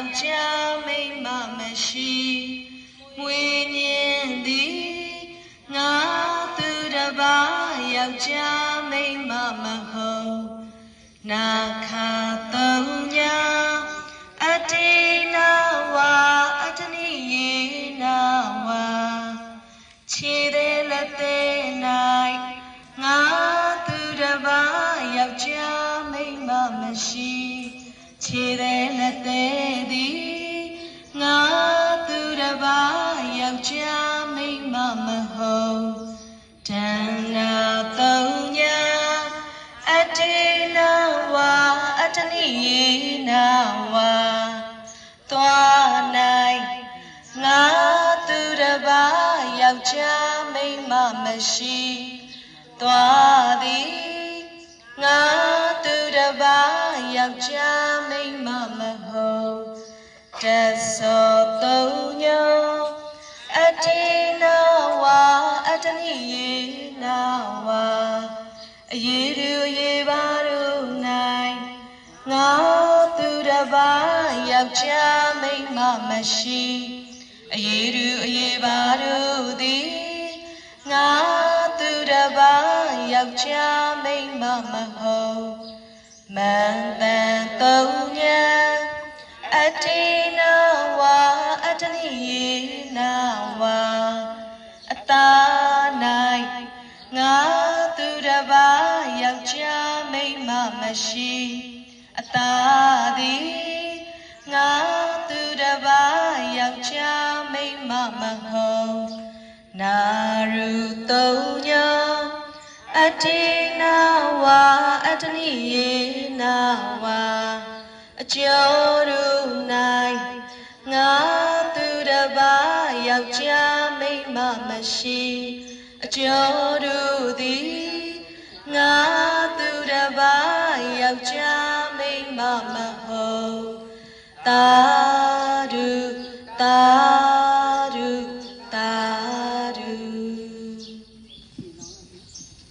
ယောက်ျားမိန်းမမရှိမွေညင်းသည်ငါသူတပါယောက်ျားမိန်းမမဟုတ်နာခာတုံညာအတေနာဝါအတဏိယေနာဝါခြေသေးလက်သေး၌ငါသူတပါယောက်ျားမိန်းမမရှိခြေသေးလက်သေး ယောက်ျားမိန်းမမဟုတ်တဏ္ဍာသုံးညာအတေနာဝါအတနိယေနာဝါသွားနိုင်ငါသူတစ်ပါးယောက်ျားမိန်းမမရှိသွားသည် အတနိယေနာဝါအယေရူယေပါတို့၌ငါသူတစ်ပါးယောက်ျားမိန်းမမရှိအယေရူအယေပါတို့သည်ငါသူတစ်ပါးယောက်ျားမိန်းမမဟုတ်မန်တန်သုံးညာအတေ ငါသူတစ်ပါးယောက်ျားမိန်းမမရှိအတာသည်ငါသူတစ်ပါးယောက်ျားမိန်းမမဟုတ်နာရုသုံးညာအတေနာဝါအတနိယေနာဝါအကျော်တို့၌ငါသူတစ်ပါးယောက်ျားမိန်းမမရှိ အကျော်တို့သည်ငါသူတစ်ပါးယောက်ျားမိန်းမမဟုတ်သာ